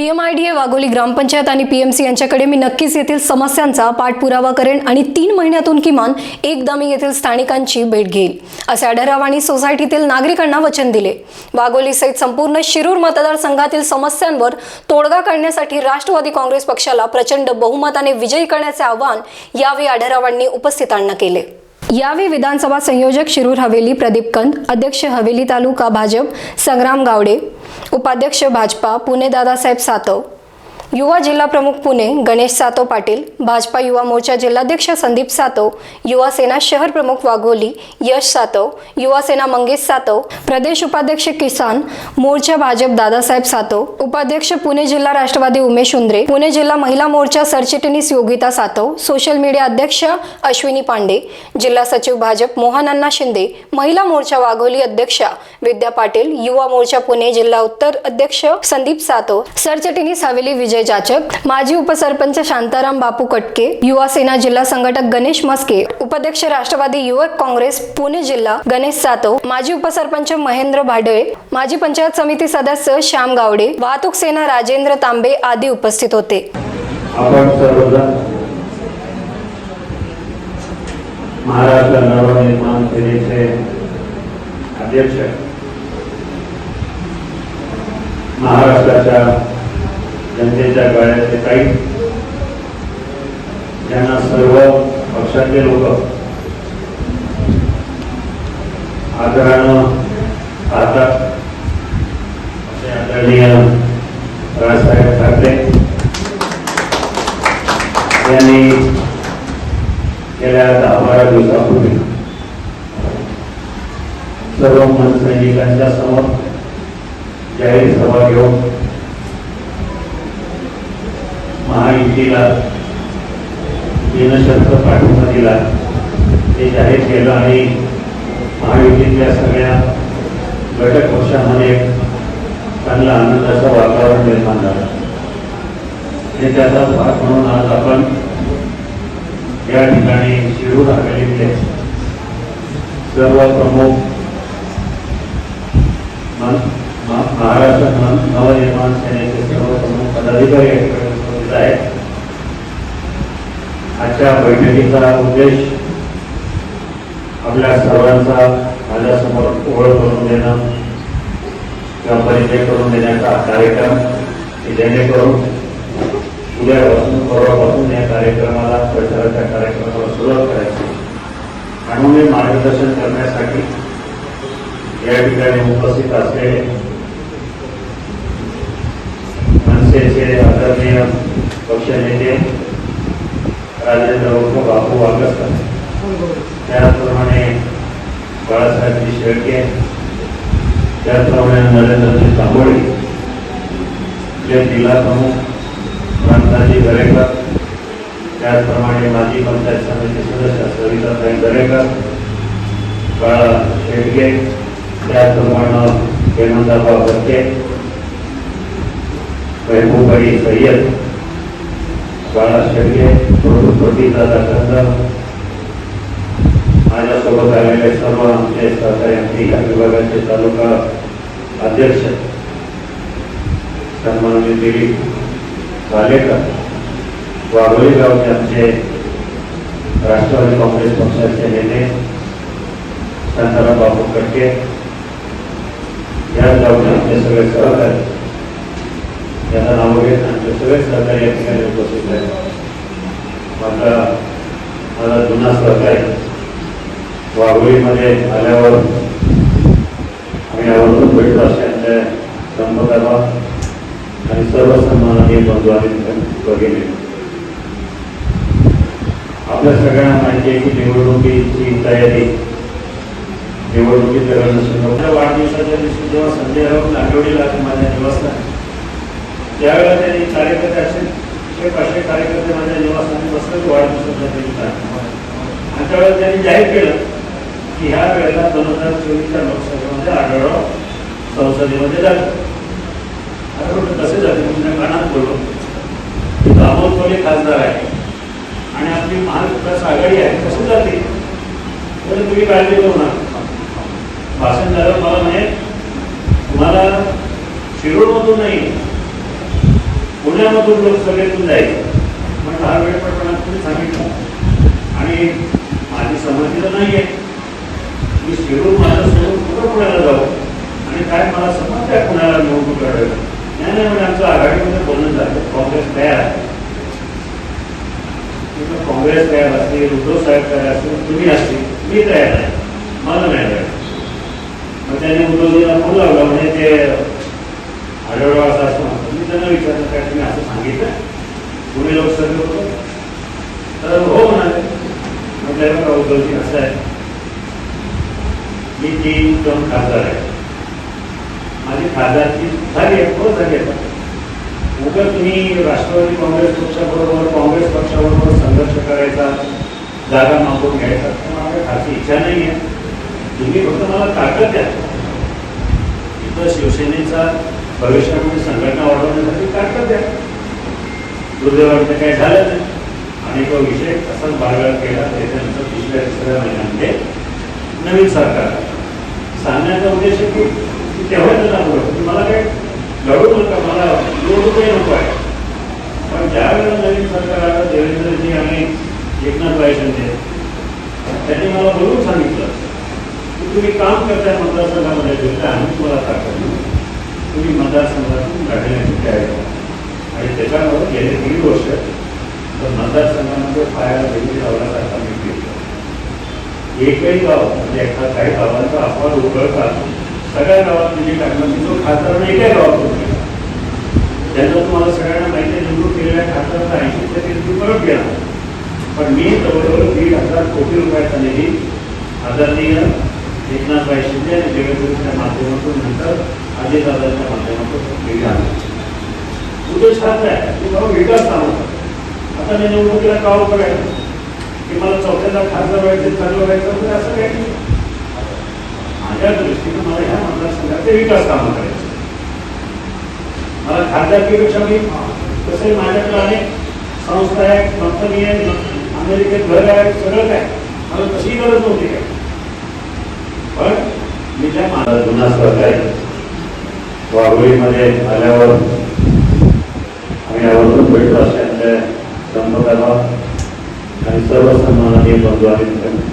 पीएमआयडीए वाघोली ग्रामपंचायत आणि पीएमसी यांच्याकडे मी नक्कीच येथील समस्यांचा पाठपुरावा करेन आणि तीन महिन्यातून किमान एकदा मी येथील स्थानिकांची भेट घेईल असे आढळराव आणि सोसायटीतील नागरिकांना वचन दिले. वाघोली सहित संपूर्ण शिरूर मतदारसंघातील समस्यांवर तोडगा काढण्यासाठी राष्ट्रवादी काँग्रेस पक्षाला प्रचंड बहुमताने विजयी करण्याचे आवाहन यावेळी आढरावांनी उपस्थितांना केले. यावेळी विधानसभा संयोजक शिरूर हवेली प्रदीप कंद अध्यक्ष हवेली तालुका भाजप संग्राम गावडे उपाध्यक्ष भाजपा पुणे दादासाहेब सातव युवा जिल्हा प्रमुख पुणे गणेश सातव पाटील भाजपा युवा मोर्चा जिल्हाध्यक्ष संदीप सातव युवा सेना शहर प्रमुख वाघोली यश सातव युवा सेना मंगेश सातव प्रदेश उपाध्यक्ष किसान मोर्चा भाजप दादासाहेब सातव उपाध्यक्ष पुणे जिल्हा राष्ट्रवादी उमेश उंद्रे पुणे जिल्हा महिला मोर्चा सरचिटणीस योगिता सातव सोशल मीडिया अध्यक्ष अश्विनी पांडे जिल्हा सचिव भाजप मोहन अण्णा शिंदे महिला मोर्चा वाघोली अध्यक्षा विद्या पाटील युवा मोर्चा पुणे जिल्हा उत्तर अध्यक्ष संदीप सातव सरचिटणीस हवेली विजय जाचक माजी उपसरपंच शांताराम बापू कटके युवा सेना जिल्हा संघटक गणेश मस्के उपाध्यक्ष राष्ट्रवादी युवक काँग्रेस पुणे जिल्हा गणेश सातव माजी उपसरपंच महेंद्र भाडळे माजी पंचायत समिती सदस्य श्याम गावडे वाहतूक सेना राजेंद्र तांबे आदी उपस्थित होते. आपण सर्वजण महाराष्ट्र नवनिर्माण सेनेचे अध्यक्ष महाराष्ट्राच्या आता असे आदरणीय राजसाहेब ठाकरे यांनी गेल्या दहा बारा दिवसापूर्वी सर्व मनसैनिकांच्या समोर जाहीर सभा घेऊन महायुतीला बिनशर्त पाठिंबा दिला ते जाहीर केलं आणि महायुतीतल्या सगळ्या घटक पक्षामध्ये एक चांगला आनंदाचं वातावरण निर्माण झालं. आणि त्याचा भाग म्हणून आज आपण या ठिकाणी शिरूर अकॅडमीचे सर्व प्रमुख महाराष्ट्र नव- नवनिर्माण सेनेचे सर्व प्रमुख पदाधिकारी उपस्थित आहेत. आजच्या बैठकीचा उद्देश आपल्या सर्वांचा माझ्यासमोर ओळख करून देणं किंवा परिचय करून देण्याचा कार्यक्रम जेणेकरून उद्यापासून परवापासून या कार्यक्रमाला प्रचाराच्या कार्यक्रमाला सुरुवात करायची म्हणून मी मार्गदर्शन करण्यासाठी या ठिकाणी उपस्थित असलेले मनसेचे आदरणीय पक्षनेते राजेंद्र बापू वागसकर त्याचप्रमाणे बाळासाहेबजी शेळके त्याचप्रमाणे नरेंद्रजी तांबोळी जे जिल्हा प्रमुख प्रांताजी दरेकर त्याचप्रमाणे माजी पंचायत समिती सदस्य सविताताई दरेकर बाळा शेळके त्याचप्रमाणे हेमंताबा बक्के महबूबाई सय्यद बाळा शेळके प्रतिदादा कंद माझ्यासोबत आलेले सर्व आमचे सहकारी या विभागाचे तालुका अध्यक्ष सन्माननीय दिलीप वालेकर वाघोळी गावचे आमचे राष्ट्रवादी काँग्रेस पक्षाचे नेते शांताराम बापू कटके. याच गावचे आमचे सगळे सहकारी. त्यांना नाव घेत आमचे सगळे सहकारी या ठिकाणी उपस्थित आहेत. मात्र माझा जुना सहकारी वाघोलीमध्ये आल्यावर आम्ही आवर्जून भेटलो असल्याचे संपर्काला आणि सर्व सन्माननीय बंधू आणि आपल्या सगळ्यांना माहिती आहे की निवडणुकीची तयारी निवडणुकीच्या रणसंदर्भात वाढदिवसाच्या दिवशी जेव्हा संजय राऊत नांदवडीला माझ्या निवासस्थान त्यावेळेला त्यांनी कार्यकर्ते असे एक असे कार्यकर्ते माझ्या निवासस्थानी बसले वाढदिवसाच्या दिवशी. आणि त्यावेळेला त्यांनी जाहीर केलं की ह्या वेळेला दोन हजार चोवीसच्या लोकसभेमध्ये आढळराव संसदेमध्ये जातो आता म्हटलं कसे झाले तुमच्या कानात बोललो दामोद कोले खासदार आहे. आणि आपली महाविकास आघाडी आहे. कसे जाते तर तुम्ही काळजी करू नका. भाषण झालं मला म्हणे तुम्हाला शिरोडमधून नाही पुण्यामधून लोकसभेतून जायचं म्हणून हा वेळपटपणा तुम्ही सांगितलं. आणि माझी संमती तर नाही आहे मी शिरूर माझं सोडून कुठं पुण्याला जाऊ? आणि काय मला समज आहे कुणाला निवडणूक लढवायला नाही नाही म्हणजे आमचं आघाडीमध्ये बोलणं झालं काँग्रेस तयार आहे. काँग्रेस तयार असेल उद्धव साहेब तयार असतील तुम्ही असतील मी तयार आहे. मला नाही तयार मग त्याने उद्धवजीला फोन लावला म्हणजे ते आढळवा असं असं म्हणतो मी त्यांना विचारलं काय तुम्ही असं सांगितलं? पुणे लोकसभेवर? तर हो म्हणाले. मग त्याला उद्धवजी असं आहे. मी तीन दोन खासदार आहे माझी खासदारची झाली आहे हो झाली आहे. उगा तुम्ही राष्ट्रवादी काँग्रेस पक्षाबरोबर काँग्रेस पक्षाबरोबर संघर्ष करायचा जागा मागून घ्यायचा तर माझ्या खासी इच्छा नाही आहे तुम्ही फक्त मला ताकद द्या. इथं शिवसेनेचा भविष्यामध्ये संघटना वाढवण्यासाठी ताकद द्या. दुर्दैवाने काही झालं नाही. आणि तो विषय तसाच बाळगळ केला त्याच्यानंतर दुसऱ्या तिसऱ्या महिन्यामध्ये नवीन सरकार. सांगण्याचा उद्देश आहे की की तेव्हा त्याला पुढं म्हणजे मला काय लढू नका मला दोन रुपये नको आहे. पण ज्या वेळेला नवीन सरकार आलं देवेंद्रजी आणि एकनाथ शिंदे त्यांनी मला बोलून सांगितलं की तुम्ही काम करताय मतदारसंघामध्ये जिथे आम्ही तुम्हाला ताकद तुम्ही मतदारसंघातून काढण्याची तयारी आणि त्याच्यामुळे गेले दीड वर्ष तर मतदारसंघामध्ये पायाला वेगळी लावण्यासारखा मी केलं. एकही गाव म्हणजे एका काही गावांचा अपवाद उघडता सगळ्या गावात म्हणजे टाकलं मी तो खासदार एकही गावात उघडला त्यांना तुम्हाला सगळ्यांना माहिती आहे निवडून केलेल्या खासदारांचा ऐंशी टक्के निधी परत गेला पण मी जवळजवळ दीड हजार कोटी रुपयाचा निधी आदरणीय एकनाथभाई शिंदे आणि देवेंद्रच्या माध्यमातून नंतर अजितदादांच्या माध्यमातून निधी उद्देश हाच आहे की बाबा विकास कामं आता मी निवडणुकीला का उभं राहिलं? की मला चौथ्यांदा खासदार व्हायचं चांगलं व्हायचं वगैरे असं काही नाही. माझ्या दृष्टीनं मला ह्या मतदारसंघाचे विकास कामं करायचे. मला खासदारकीपेक्षा मी तसे माझ्याकडे अनेक संस्था आहेत कंपनी आहेत अमेरिकेत घर आहे सगळं काय. मला तशी गरज नव्हती काय पण मी त्या माझा जुना सहकारी वाघोळीमध्ये आल्यावर आम्ही आवर्जून भेटलो असल्यामुळे संपर्काला आणि सर्व सन्मानाने बंधू आणि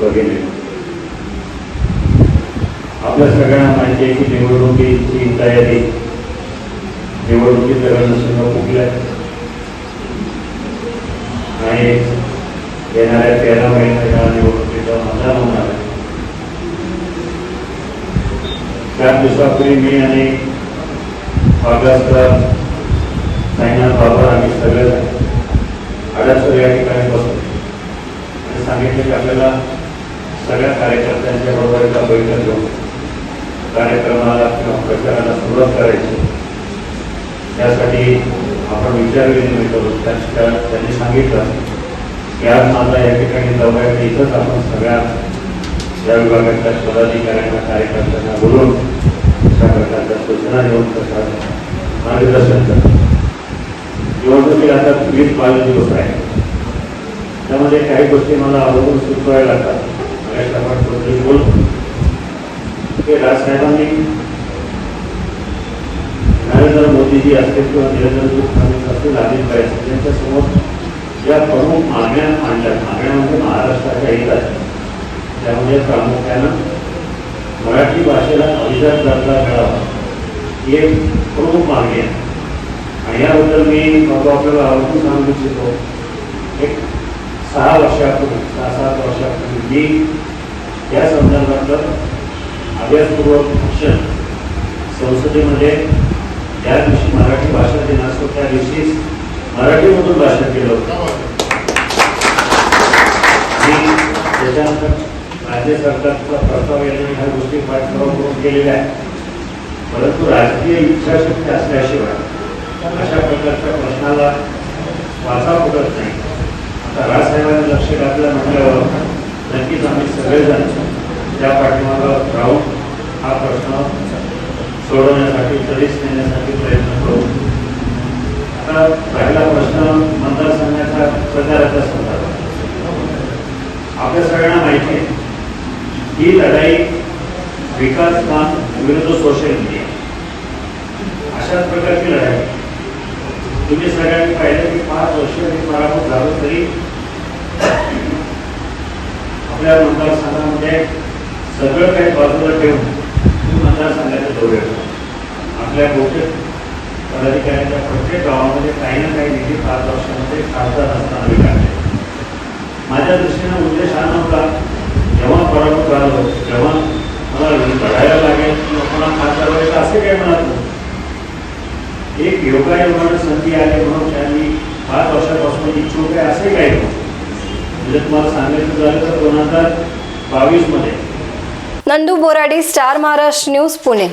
भगिनी आपल्या सगळ्यांना माहिती आहे की निवडणुकीची तयारी निवडणुकीचं रणशिंग फुगलंय आणि येणाऱ्या तेरा महिन्याच्या निवडणुकीचा मतदान होणार आहे. चार दिवसापूर्वी मी आणि ऑगस्ट साईनाथ बाबा आम्ही सगळे आडसर या ठिकाणी बसतो आणि आपल्याला सगळ्या कार्यकर्त्यांच्या बरोबर एका बैठक घेऊन कार्यक्रमाला किंवा प्रचाराला सुरुवात करायची. त्यासाठी आपण विचार विनिमय करू त्या त्यांनी सांगितलं की आज माझा या ठिकाणी जाऊया आहे. इथंच आपण सगळ्या या विभागाच्या पदाधिकाऱ्यांना कार्यकर्त्यांना बोलून अशा प्रकारच्या सूचना देऊन तसा मार्गदर्शन करतो. निवडणुकीला आता वीस बावीस दिवस आहे त्यामध्ये काही गोष्टी मला अवलंबून सुचवायला लागतात. बोलतो की राजसाहेबांनी नरेंद्र मोदीजी असतील किंवा फडणवीस असतील अनिल पाहिजे यांच्यासमोर ज्या प्रमुख मागण्या मांडल्या मागण्या म्हणजे महाराष्ट्राच्या हिताच्या. त्यामध्ये प्रामुख्यानं मराठी भाषेला अभिजात दर्जा मिळावा, ही एक प्रमुख मागणी आहे. आणि याबद्दल मी बाबा आपल्याला आवर्जून सांगू इच्छितो. एक सहा वर्षापूर्वी सहा सात वर्षापूर्वी. मी या संदर्भातलं अभ्यासपूर्वक भाषण संसदेमध्ये ज्या दिवशी मराठी भाषा दिन असतो त्या दिवशीच मराठीमधून भाषण केलं होतं. आणि त्याच्यानंतर राज्य सरकारचा प्रस्ताव येणे ह्या गोष्टी पाठपुरावा करून केलेल्या आहेत. परंतु राजकीय इच्छाशक्ती असल्याशिवाय अशा प्रकारच्या प्रश्नाला वाचा फुटत नाही. राजसाहेबांनी लक्ष घातलं म्हटल्यावर नक्कीच आम्ही सगळेजण त्या पाठीमागं राहून हा प्रश्न सोडवण्यासाठी तरीच नेण्यासाठी प्रयत्न करू. आता पहिला प्रश्न मतदारसंघाच्या प्रचाराच्या संदर्भात आपल्या सगळ्यांना माहिती आहे ही लढाई विकास काम विरुद्ध सोशल मीडिया. अशाच प्रकारची लढाई. तुम्ही सगळ्यांनी पाहिलं की पाच वर्ष मी पराभूत झालो तरी आपल्या मतदारसंघामध्ये सगळं काही बाजूला ठेवून तुम्ही मतदारसंघाच्या दौरे आपल्या बहुतेक पदाधिकाऱ्यांच्या प्रत्येक गावामध्ये काही ना काही निधी पाच वर्षामध्ये खासदार असताना मी काढले माझ्या दृष्टीनं उद्देश हा नव्हता जेव्हा पराभूत झालो तेव्हा मला लढायला लागेल किंवा पुन्हा खासदार व्हायचं असे काही म्हणत नव्हतं एक योगायोगानं संधी आली म्हणून त्यांनी पाच वर्षापासून इच्छुक आहे असे काही म्हणजे तुम्हाला सांगायचं झालं तर दोन हजार बावीसमध्ये नंदू बोराडे स्टार महाराष्ट्र न्यूज पुणे.